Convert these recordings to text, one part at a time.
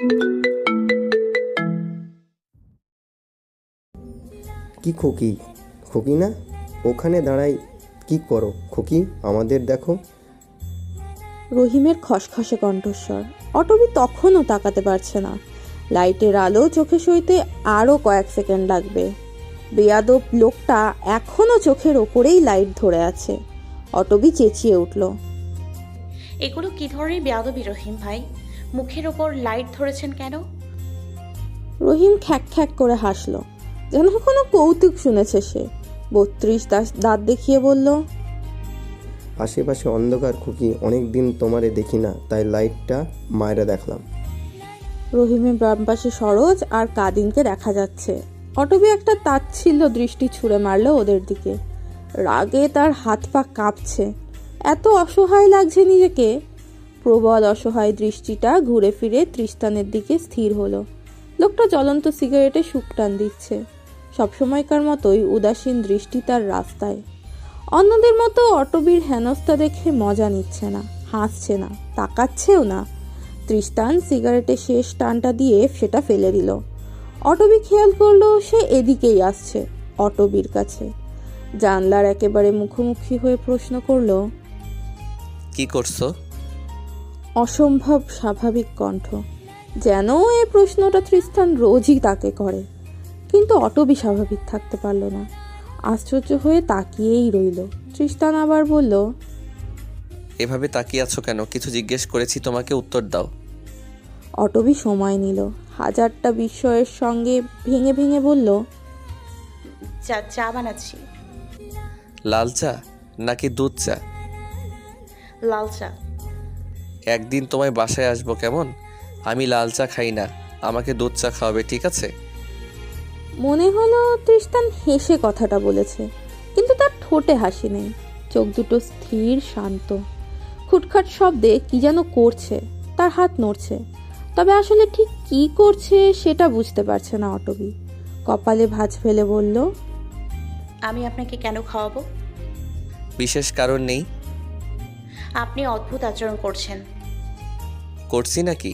কি খোকি? খোকি না? ওখানে দাঁড়াই কি করো? খোকি আমাদের দেখো। রহিমের খসখসে কণ্ঠস্বর। অটবি তখনও তাকাতে পারছে না। লাইটের আলো চোখে সইতে আরও কয়েক সেকেন্ড লাগবে। বেয়াদব লোকটা এখনও চোখের ওপরেই লাইট ধরে আছে। অটবি চেঁচিয়ে উঠল। এগুলো কি ধরনের বেয়াদবি রহিম ভাই? মুখের ওপর লাইট ধরেছেন কেন? রহিম খ্যাক খ্যাক করে হাসলো। যেন কোনো কৌতুক শুনেছে সে। বত্রিশ দাঁত দেখিয়ে বলল আশেপাশে অন্ধকার খুকি অনেক দিন তোমারে দেখি না তাই লাইটটা মায়েরা দেখলাম। রহিমের বাম পাশে সরোজ আর কাদিনকে দেখা যাচ্ছে। অটবি একটা তাচ্ছিল্য দৃষ্টি ছুঁড়ে মারলো ওদের দিকে। রাগে তার হাত পা কাঁপছে। এত অসহায় লাগছে নিজেকে। প্রবল অসহায় দৃষ্টিটা ঘুরে ফিরে তৃষ্তানের দিকে স্থির হলো। লোকটা জ্বলন্ত সিগারেটে সুখ টান দিচ্ছে। সবসময়কার মতোই উদাসীন দৃষ্টি তার রাস্তায়। অন্যদের মতো অটবির হেনস্থা দেখে মজা নিচ্ছে না, হাসছে না, তাকাচ্ছেও না। তৃষ্টান সিগারেটে শেষ টানটা দিয়ে সেটা ফেলে দিল। অটবি খেয়াল করল সে এদিকেই আসছে, অটবির কাছে। জানলার একেবারে মুখোমুখি হয়ে প্রশ্ন করল, কি করছ? অসম্ভব স্বাভাবিক কণ্ঠ। যেন এই প্রশ্নটা তৃস্তান রোজই তাকে করে। কিন্তু অটবি স্বাভাবিক থাকতে পারল না। আশ্চর্য হয়ে তাকিয়েই রইল। তৃষ্টান আবার বলল এভাবে তাকিয়ে আছো কেন? কিছু জিজ্ঞেস করেছি তোমাকে উত্তর দাও। অটবি সময় নিল। হাজারটা বিস্ময়ের সঙ্গে ভেঙে ভেঙে বলল চা চা বানাচ্ছি। লাল চা? নাকি দুধ চা? লাল চা। একদিন তোমায় বাসায় আসব কেমন? আমি লাল চা খাই না আমাকে দুধ চা খাওয়াবে ঠিক আছে? মনে হলো তৃষ্টান হেসে কথাটা বলেছে কিন্তু তার ঠোঁটে হাসি নেই চোখ দুটো স্থির শান্ত। খুটখাট শব্দে কি যেন করছে তার হাত নড়ছে তবে আসলে ঠিক কি করছে সেটা বুঝতে পারছে না অটবি। কপালে ভাঁজ ফেলে বলল আমি আপনাকে কেন খাওয়াবো? বিশেষ কারণ নেই। আপনি অদ্ভুত আচরণ করছেন করছি নাকি?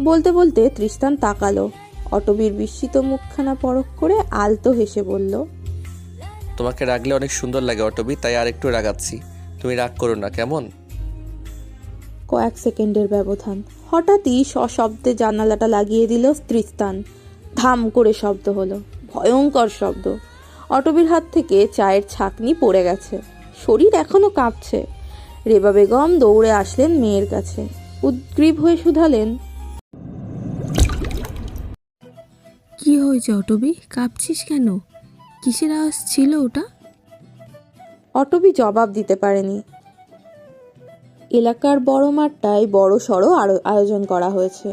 বলতে বলতে তৃষ্টান তাকালো। অটবির বিস্মিত মুখখানা পরখ করে আলতো হেসে বলল তোমাকে রাগলে অনেক সুন্দর লাগে অটবি তাই আর একটু রাগাচ্ছি। তুমি রাগ করো না কেমন? কয়েক সেকেন্ডের ব্যবধান। হঠাৎই সশব্দে জানালাটা লাগিয়ে দিল তৃস্তান ধাম করে শব্দ হলো। ভয়ঙ্কর শব্দ। অটবির হাত থেকে চায়ের ছাকনি পড়ে গেছে। শরীর এখনও কাঁপছে। রেবা বেগম দৌড়ে আসলেন মেয়ের কাছে। উদ্গ্রীব হয়ে শুধালেন। কি হয়েছে অটবি? কাঁপছিস কেন? কিসের আওয়াজ ছিল ওটা? অটবি জবাব দিতে পারেনি। এলাকার বড় মাঠটায় বড় সড়ো আয়োজন করা হয়েছে।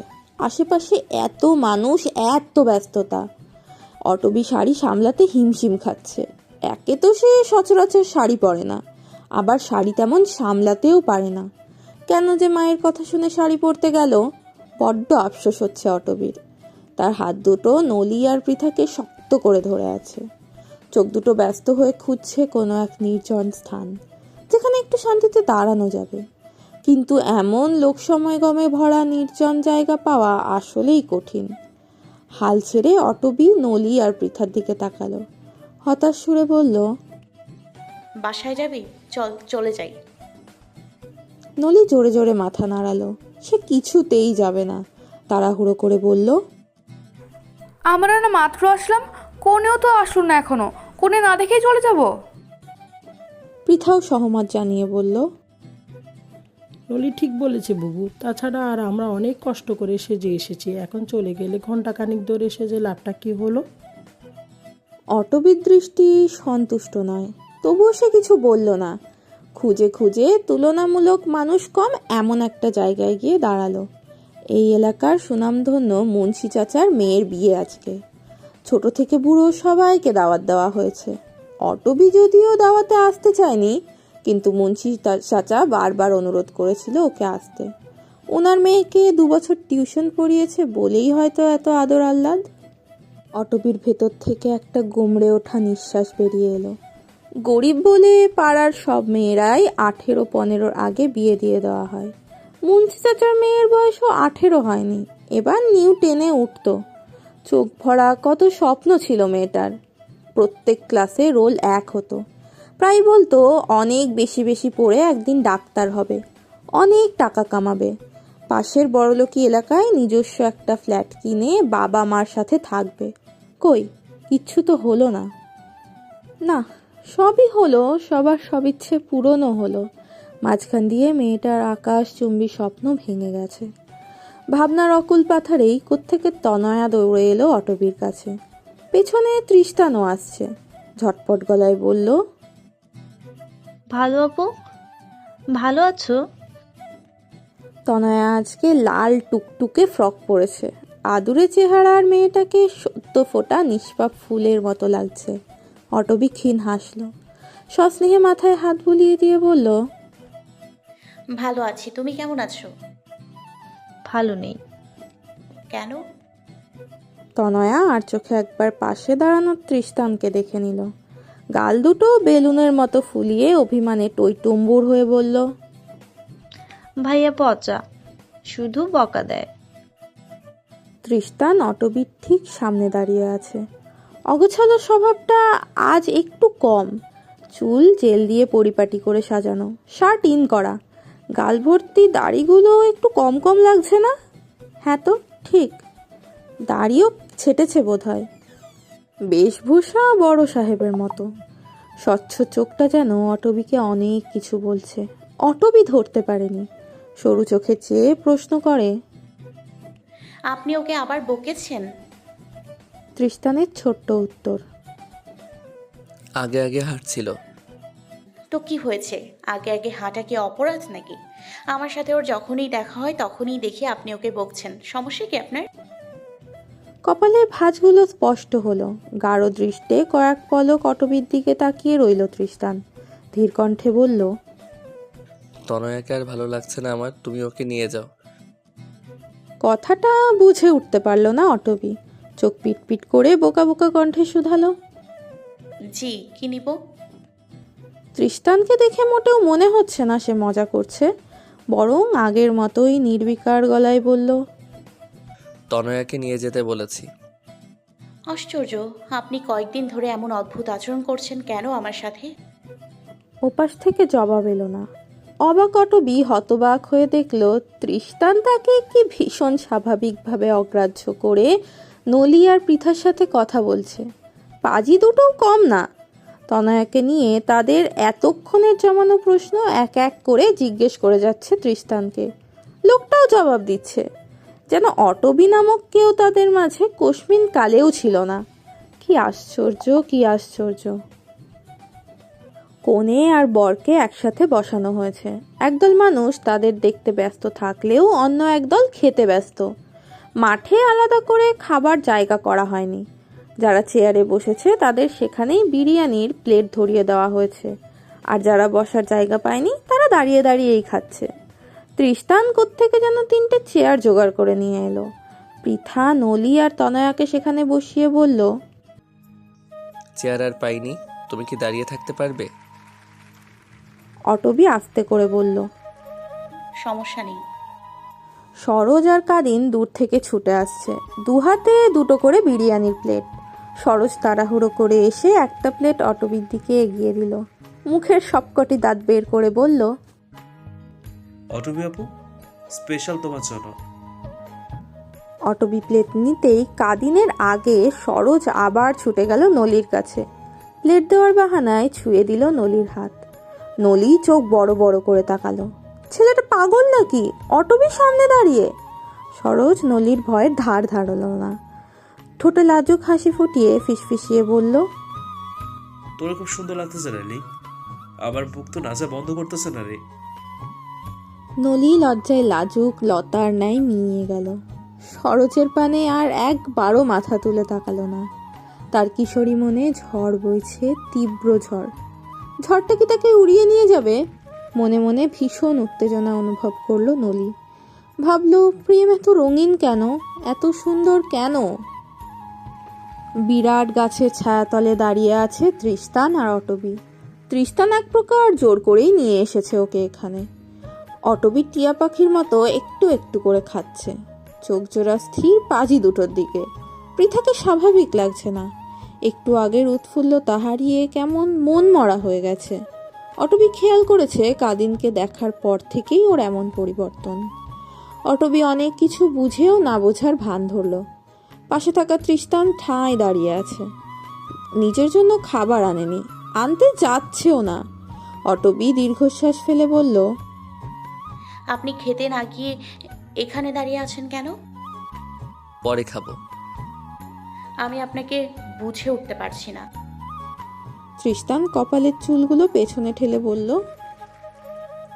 আশেপাশে এত মানুষ এত ব্যস্ততা। অটবি শাড়ি সামলাতে হিমশিম খাচ্ছে। একে তো সে সচরাচর শাড়ি পরে না। আবার শাড়ি তেমন সামলাতেও পারে না। কেন যে মায়ের কথা শুনে শাড়ি পরতে গেল? বড্ড আফসোস হচ্ছে অটবির। তার হাত দুটো নলি আর পৃথাকে শক্ত করে ধরে আছে। চোখ দুটো ব্যস্ত হয়ে খুঁজছে কোনো এক নির্জন স্থান, যেখানে একটু শান্তিতে দাঁড়ানো যাবে। কিন্তু এমন লোক সময় গমে ভরা নির্জন জায়গা পাওয়া আসলেই কঠিন। হাল ছেড়ে অটবি নলি আর পৃথার দিকে তাকালো। হতাশ সুরে বলল, বাসায় যাবি? চল, চলে যাই। নলি জোরে জোরে মাথা নাড়ালো। সে কিছুতেই যাবে না। তাড়াহুড়ো করে বলল আমরা না মাত্র আসলাম কোনেও তো আসুন না এখনও। কোনে না দেখেই চলে যাব। পৃথাও সহমত জানিয়ে বলল নলি ঠিক বলেছে বুবু। তাছাড়া আর আমরা অনেক কষ্ট করে সেজে এসেছি। এখন চলে গেলে ঘণ্টা খানিক ধরে সেজে লাভটা কি হলো? অটবির দৃষ্টি সন্তুষ্ট নয়। তবুও সে কিছু বলল না। খুঁজে খুঁজে তুলনামূলক মানুষ কম এমন একটা জায়গায় গিয়ে দাঁড়াল। এই এলাকার সুনামধন্য মুন্সি চাচার মেয়ের বিয়ে আজকে। ছোট থেকে বুড়ো সবাইকে দাওয়াত দেওয়া হয়েছে। অটবি যদিও দাওয়াতে আসতে চায়নি, কিন্তু মুন্সি চাচা বারবার অনুরোধ করেছিল ওকে আসতে। ওনার মেয়েকে দুবছর টিউশন পড়িয়েছে বলেই হয়তো এত আদর আহ্লাদ। অটবির ভেতর থেকে একটা গুমড়ে ওঠা নিঃশ্বাস বেরিয়ে এলো। গরিব বলে পাড়ার সব মেয়েরাই আঠেরো পনেরোর আগে বিয়ে দিয়ে দেওয়া হয়। মুন্সি চাচার মেয়ের বয়সও আঠেরো হয়নি। এবার নিউ টেনে উঠত। চোখ ভরা কত স্বপ্ন ছিল মেয়েটার। প্রত্যেক ক্লাসে রোল এক হতো। প্রায় বলতো, অনেক বেশি বেশি পড়ে একদিন ডাক্তার হবে। অনেক টাকা কামাবে। পাশের বড়লোকি এলাকায় নিজস্ব একটা ফ্ল্যাট কিনে বাবা মার সাথে থাকবে। কই? কিচ্ছু তো হলো না। না সবই হলো সবার সব ইচ্ছে পূরণও হলো। মাঝখান দিয়ে মেয়েটার আকাশ চুম্বি স্বপ্ন ভেঙে গেছে। ভাবনার অকুল পাথারেই কোত্থেকে তনয়া দৌড়ে এলো অটবির কাছে। পেছনে তৃষ্টানও আসছে। ঝটপট গলায় বলল ভালো আপু ভালো আছো? তনয়া আজকে লাল টুকটুকে ফ্রক পরেছে। আদুরে চেহারার মেয়েটাকে সত্য ফোটা নিষ্পাপ ফুলের মতো লাগছে। অটবি ক্ষীণ হাসলো। সস্নেহে মাথায় হাত বুলিয়ে দিয়ে বলল ভালো আছি তুমি কেমন আছো? ভালো নেই। কেন? তনয়া আর চোখে একবার পাশে দাঁড়ানো তৃষ্টানকে দেখে নিল। গাল দুটো বেলুনের মতো ফুলিয়ে অভিমানে টইটুম্বুর হয়ে বলল ভাইয়া পচা শুধু বকা দেয়। তৃষ্টান অটবির ঠিক সামনে দাঁড়িয়ে আছে। অগোছালো স্বভাবটা আজ একটু কম। চুল জেল দিয়ে পরিপাটি করে সাজানো, শার্ট ইন করা। গাল ভর্তি দাড়িগুলো একটু কম কম লাগছে না? হ্যাঁ তো, ঠিক। দাড়িও ছেটেছে বোধ হয় বেশভূষা বড় সাহেবের মতো। স্বচ্ছ চোখটা যেন অটবিকে অনেক কিছু বলছে। অটবি ধরতে পারেনি। সরু চোখে চেয়ে প্রশ্ন করে, আপনি ওকে আবার বকেছেন? তৃষ্টানের ছোট্ট উত্তর। আগে আগে হাঁটছিল। তো কি হয়েছে? আগে আগে হাঁটা কি অপরাধ নাকি? আমার সাথে ওর যখনই দেখা হয় তখনই দেখি আপনি ওকে বকছেন। সমস্যা কি আপনার? কপালের ভাঁজগুলো স্পষ্ট হলো। গাঢ় দৃষ্টে কয়েক পলক অটবির দিকে তাকিয়ে রইল তৃষ্টান ধীর কণ্ঠে বলল তনয়াকে আর ভালো লাগছে না আমার তুমি ওকে নিয়ে যাও। কথাটা বুঝে উঠতে পারল না অটবি। চোখ পিটপিট করে বোকা বোকা কণ্ঠে শুধালো। জি কি নিব? তৃষ্টানকে দেখে মোটেও মনে হচ্ছে না সে মজা করছে বরং আগের মতোই নির্বিকার গলায় বলল তনয়াকে নিয়ে যেতে বলেছি। আশ্চর্য আপনি কয়েকদিন ধরে এমন অদ্ভুত আচরণ করছেন কেন আমার সাথে? ওপাশ থেকে জবাব এলো না। অবাক অটবি হতবাক হয়ে দেখল তৃষ্টান তাকে কি ভীষণ স্বাভাবিকভাবে অগ্রাহ্য করে নলি আর পৃথার সাথে কথা বলছে। পাজি দুটোও কম না। তনয়াকে নিয়ে তাদের এতক্ষণের জমানো প্রশ্ন এক এক করে জিজ্ঞেস করে যাচ্ছে তৃষ্টানকে লোকটাও জবাব দিচ্ছে, যেন অটবি নামক কেউ তাদের মাঝে কস্মিন কালেও ছিল না। কি আশ্চর্য কি আশ্চর্য। কনে আর বরকে একসাথে বসানো হয়েছে। একদল মানুষ তাদের দেখতে ব্যস্ত থাকলেও অন্য একদল খেতে ব্যস্ত। মাঠে আলাদা করে খাবার জায়গা করা হয়নি। যারা চেয়ারে বসেছে তাদের সেখানেই বিরিয়ানির প্লেট ধরিয়ে দেওয়া হয়েছে। আর যারা বসার জায়গা পায়নি তারা দাঁড়িয়ে দাঁড়িয়েই খাচ্ছে। তৃষ্টান থেকে যেন তিনটে চেয়ার জোগাড় করে নিয়ে এলো। পৃথা নলি আর তনয়াকে সেখানে বসিয়ে বলল চেয়ার আর পাইনি তুমি কি দাঁড়িয়ে থাকতে পারবে? অটবি আস্তে করে বলল সমস্যা নেই। সরোজ আর কাদিন দূর থেকে ছুটে আসছে। দু হাতে দুটো করে বিরিয়ানির প্লেট। সরোজ তাড়াহুড়ো করে এসে একটা প্লেট অটবির দিকে এগিয়ে দিল। মুখের সবকটি দাঁত বের করে বলল অটবি আপু স্পেশাল তোমার জন্য। অটবি প্লেট নিতেই কাদিনের আগে সরোজ আবার ছুটে গেল নলির কাছে। প্লেট দেওয়ার বাহানায় ছুঁয়ে দিল নলির হাত। নলি চোখ বড় বড় করে তাকালো। ছেলেটা পাগল নাকি? অটবি সামনে দাঁড়িয়ে। সরোজ নলির ভয়ের ধার ধারল না। ঠোঁটে লাজুক হাসি ফুটিয়ে ফিসফিসিয়ে বলল তোর খুব সুন্দর লাগতেছে রে লিং আমার বুক তো নাচা বন্ধ করতেছে না রে। নলি লজ্জায় লাজুক লতার ন্যায় মিইয়ে গেল। সরোজের পানে আর একবারও মাথা তুলে তাকালো না। তার কিশোরী মনে ঝড় বইছে তীব্র ঝড়। ঝড়টা কি তাকে উড়িয়ে নিয়ে যাবে? মনে মনে ভীষণ উত্তেজনা অনুভব করল নলি। ভাবল, প্রেম এত রঙিন কেন? এত সুন্দর কেন? বিরাট গাছের ছায়াতলে দাঁড়িয়ে আছে তৃষ্টান আর অটবি। তৃষ্টান এক প্রকার জোর করেই নিয়ে এসেছে ওকে এখানে। অটবি টিয়া পাখির মতো একটু একটু করে খাচ্ছে। চোখ জোড়া স্থির পাজি দুটোর দিকে। পৃথাকে স্বাভাবিক লাগছে না। একটু আগের উৎফুল্লতা হারিয়ে কেমন মন মরা হয়ে গেছে। অটবি খেয়াল করেছে কাদিনকে দেখার পর থেকেই ওর এমন পরিবর্তন। অটবি অনেক কিছু বুঝেও না বোঝার ভান ধরল। পাশে থাকা তৃষ্টান ঠাঁই দাঁড়িয়ে আছে। নিজের জন্য খাবার আনেনি আনতে যাচ্ছেও না। অটবি দীর্ঘশ্বাস ফেলে বলল আপনি খেতে না গিয়ে এখানে দাঁড়িয়ে আছেন কেন? পরে খাব। আমি আপনাকে বুঝে উঠতে পারছি না। তৃষ্টান কপালের চুলগুলো পেছনে ঠেলে বলল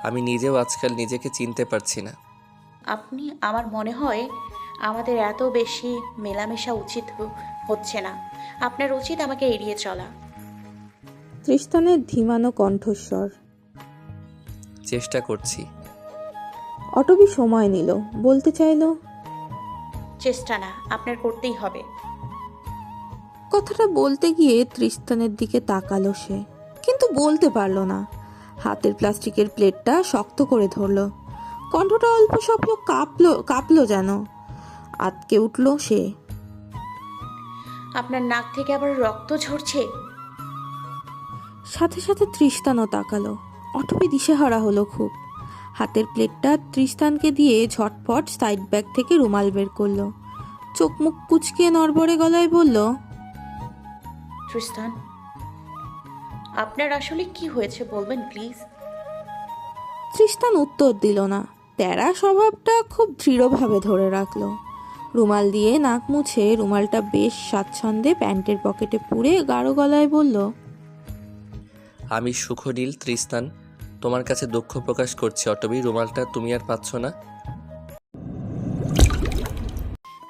আমি নিজেও আজকাল নিজেকে চিনতে পারছি না। আপনি আমার মনে হয় আমাদের এত বেশি মেলামেশা উচিত হ- হচ্ছে না। আপনার উচিত আমাকে এড়িয়ে চলা। তৃষ্টানের ধীমানো কণ্ঠস্বর। চেষ্টা করছি। অটবি সময় নিল বলতে চাইলো চেষ্টা না আপনার করতেই হবে। কথাটা বলতে গিয়ে তৃষ্টানের দিকে তাকালো সে। কিন্তু বলতে পারল না। হাতের প্লাস্টিকের প্লেটটা শক্ত করে ধরলো। কণ্ঠটা অল্প স্বপ্ন কাঁপলো কাঁপলো যেন। আটকে উঠল সে। আপনার নাক থেকে আবার রক্ত ঝরছে? সাথে সাথে তৃষ্টানও তাকালো। অটবি দিশেহারা হলো খুব। হাতের প্লেটটা তৃষ্টানকে দিয়ে ঝটপট সাইড ব্যাগ থেকে রুমাল বের করল। চোখ মুখ কুচকে নড়বড়ে গলায় বলল তৃস্তান আপনার আসলে কি হয়েছে বলবেন প্লিজ? তৃষ্টান উত্তর দিল না। তেরা স্বভাবটা খুব দৃঢ়ভাবে ধরে রাখল। রুমাল দিয়ে নাক মুছে রুমালটা বেশ স্বাচ্ছন্দ্যে প্যান্টের পকেটে পুরে গাঢ় গলায় বলল আমি সুখনীল ত্রিস্তান তোমার কাছে দুঃখ প্রকাশ করছি অটবি রুমালটা তুমি আর পাচ্ছ না।